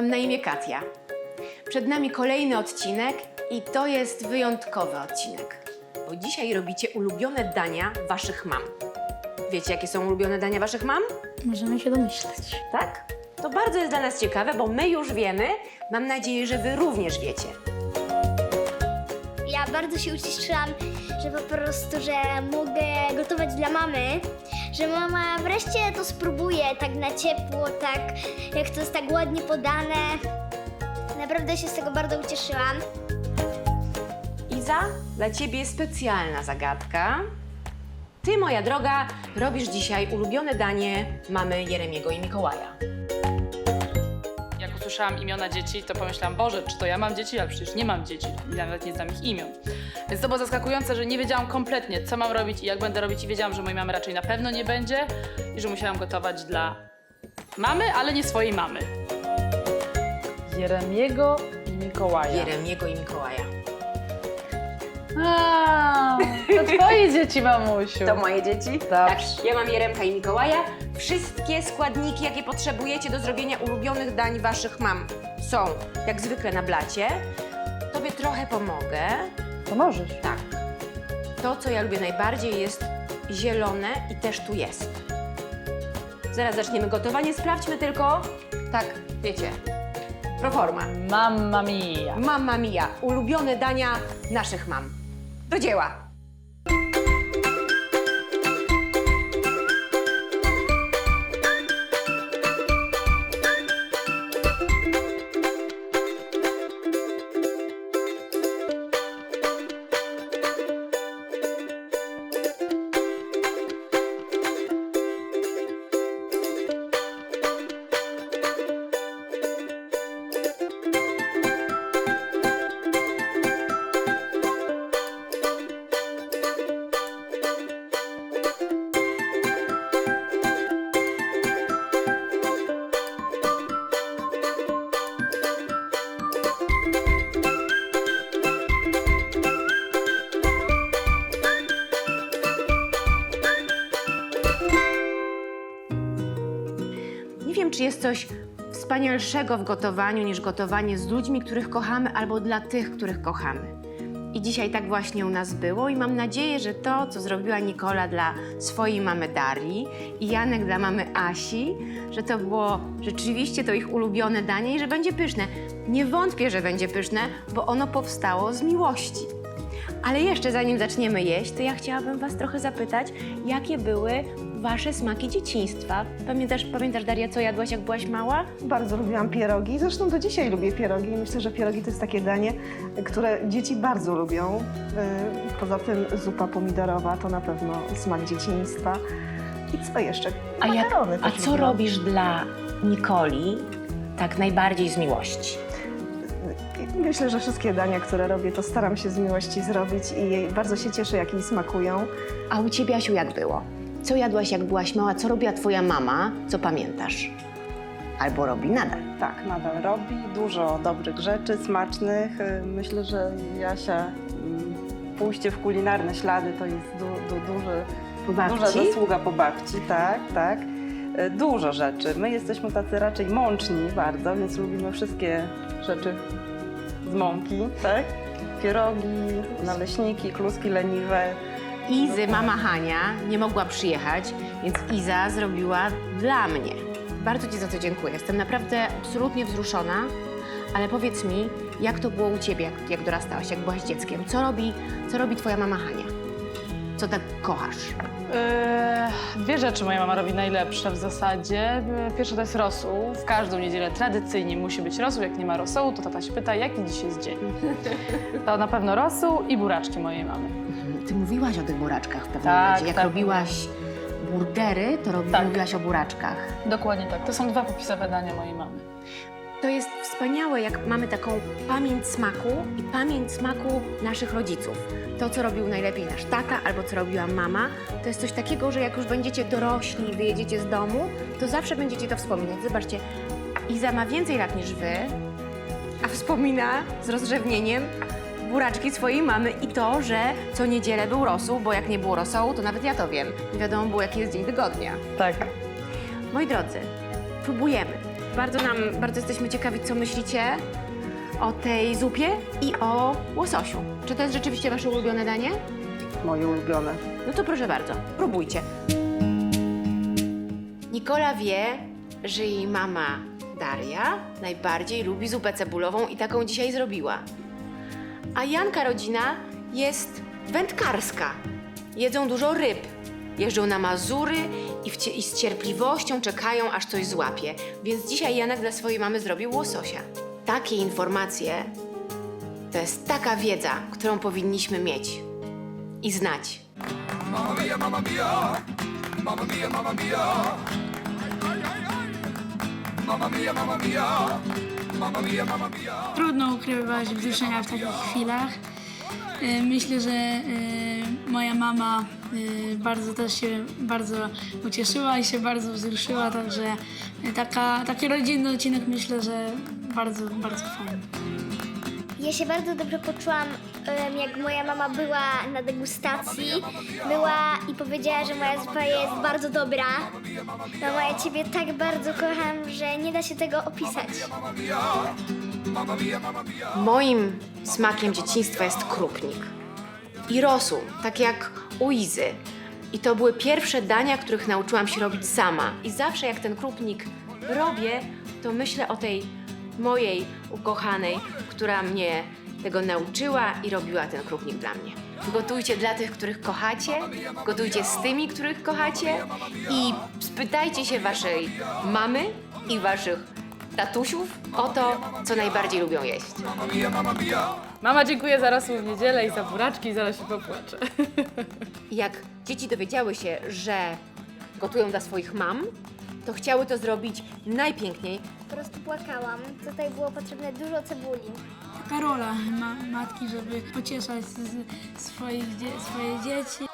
Mam na imię Katia. Przed nami kolejny odcinek i to jest wyjątkowy odcinek, bo dzisiaj robicie ulubione dania waszych mam. Wiecie, jakie są ulubione dania waszych mam? Możemy się domyśleć. Tak? To bardzo jest dla nas ciekawe, bo my już wiemy. Mam nadzieję, że wy również wiecie. Ja bardzo się ucieszyłam, że po prostu, że mogę gotować dla mamy, że mama wreszcie to spróbuje tak na ciepło, tak jak to jest tak ładnie podane. Naprawdę się z tego bardzo ucieszyłam. Iza, dla ciebie specjalna zagadka. Ty, moja droga, robisz dzisiaj ulubione danie mamy Jeremiego i Mikołaja. Usłyszałam imiona dzieci, to pomyślałam, Boże, czy to ja mam dzieci? Ale przecież nie mam dzieci i nawet nie znam ich imion. Więc to było zaskakujące, że nie wiedziałam kompletnie, co mam robić i jak będę robić i wiedziałam, że mojej mamy raczej na pewno nie będzie i że musiałam gotować dla mamy, ale nie swojej mamy. Jeremiego i Mikołaja. Jeremiego i Mikołaja. A, to twoje dzieci, mamusiu. To moje dzieci? Dobrze. Tak, ja mam Jeremka i Mikołaja. Wszystkie składniki, jakie potrzebujecie do zrobienia ulubionych dań waszych mam, są jak zwykle na blacie. Tobie trochę pomogę. To możesz. Tak. To, co ja lubię najbardziej, jest zielone i też tu jest. Zaraz zaczniemy gotowanie. Sprawdźmy tylko, tak, wiecie, proforma. Mamma mia. Mamma mia, ulubione dania naszych mam. Do dzieła! Jest coś wspanialszego w gotowaniu niż gotowanie z ludźmi, których kochamy, albo dla tych, których kochamy. I dzisiaj tak właśnie u nas było i mam nadzieję, że to, co zrobiła Nikola dla swojej mamy Darii i Janek dla mamy Asi, że to było rzeczywiście to ich ulubione danie i że będzie pyszne. Nie wątpię, że będzie pyszne, bo ono powstało z miłości. Ale jeszcze zanim zaczniemy jeść, to ja chciałabym Was trochę zapytać, jakie były Wasze smaki dzieciństwa? Pamiętasz, pamiętasz Daria, co jadłaś, jak byłaś mała? Bardzo lubiłam pierogi, zresztą do dzisiaj lubię pierogi. Myślę, że pierogi to jest takie danie, które dzieci bardzo lubią. Yy, Poza tym zupa pomidorowa to na pewno smak dzieciństwa. I co jeszcze? A, jak, Makarony a też co lubiłam. robisz dla Nikoli tak najbardziej z miłości? Myślę, że wszystkie dania, które robię, to staram się z miłości zrobić i bardzo się cieszę, jak jej smakują. A u Ciebie, Asiu, jak było? Co jadłaś, jak byłaś mała? Co robiła Twoja mama? Co pamiętasz? Albo robi nadal. Tak, nadal robi dużo dobrych rzeczy, smacznych. Y, Myślę, że Jasia mm, pójście w kulinarne ślady to jest du, du, duży, Po babci? duża zasługa po babci, tak, tak. Y, Dużo rzeczy. My jesteśmy tacy raczej mączni bardzo, więc lubimy wszystkie rzeczy z mąki, tak? Pierogi, naleśniki, kluski leniwe. Izy, mama Hania, nie mogła przyjechać, więc Iza zrobiła dla mnie. Bardzo Ci za to dziękuję. Jestem naprawdę absolutnie wzruszona. Ale powiedz mi, jak to było u Ciebie, jak, jak dorastałaś, jak byłaś dzieckiem? Co robi, co robi Twoja mama Hania? Co tak kochasz? Yy, dwie rzeczy moja mama robi najlepsze w zasadzie. Yy, Pierwsza to jest rosół. W każdą niedzielę tradycyjnie musi być rosół. Jak nie ma rosołu, to tata się pyta, jaki dziś jest dzień. To na pewno rosół i buraczki mojej mamy. Ty mówiłaś o tych buraczkach w pewnym Tak, momencie. Jak tak. robiłaś burgery, to robi, Tak. mówiłaś o buraczkach. Dokładnie tak. To są dwa popisowe dania mojej mamy. To jest wspaniałe, jak mamy taką pamięć smaku i pamięć smaku naszych rodziców. To, co robił najlepiej nasz tata albo co robiła mama, to jest coś takiego, że jak już będziecie dorośli i wyjedziecie z domu, to zawsze będziecie to wspominać. Zobaczcie, Iza ma więcej lat niż wy, a wspomina z rozrzewnieniem buraczki swojej mamy i to, że co niedzielę był rosół, bo jak nie było rosołu, to nawet ja to wiem. Nie wiadomo było, jaki jest dzień tygodnia. Tak. Moi drodzy, próbujemy. Bardzo nam, bardzo jesteśmy ciekawi, co myślicie o tej zupie i o łososiu. Czy to jest rzeczywiście wasze ulubione danie? Moje ulubione. No to proszę bardzo, próbujcie. Nikola wie, że jej mama Daria najbardziej lubi zupę cebulową i taką dzisiaj zrobiła. A Janka rodzina jest wędkarska. Jedzą dużo ryb. Jeżdżą na Mazury i, i z cierpliwością czekają, aż coś złapie. Więc dzisiaj Janek dla swojej mamy zrobił łososia. Takie informacje to jest taka wiedza, którą powinniśmy mieć i znać. Trudno ukrywać wzruszenia w takich chwilach. Y, Myślę, że y, moja mama y, bardzo też się bardzo ucieszyła i się bardzo wzruszyła, także taka, taki rodzinny odcinek myślę, że bardzo, bardzo fajny. Ja się bardzo dobrze poczułam, jak moja mama była na degustacji. Była i powiedziała, że moja zupa jest bardzo dobra. Mama, ja Ciebie tak bardzo kocham, że nie da się tego opisać. Moim smakiem dzieciństwa jest krupnik. I rosół, tak jak u Izy. I to były pierwsze dania, których nauczyłam się robić sama. I zawsze jak ten krupnik robię, to myślę o tej mojej ukochanej, która mnie tego nauczyła i robiła ten krupnik dla mnie. Gotujcie dla tych, których kochacie, gotujcie z tymi, których kochacie i spytajcie się waszej mamy i waszych tatusiów o to, co najbardziej lubią jeść. Mama dziękuję za rosół w niedzielę i za buraczki i zaraz się popłaczę. Jak dzieci dowiedziały się, że gotują dla swoich mam, to chciały to zrobić najpiękniej. Po prostu płakałam. Tutaj było potrzebne dużo cebuli. Taka rola ma, matki, żeby pocieszać z, swoich, dzie- swoje dzieci.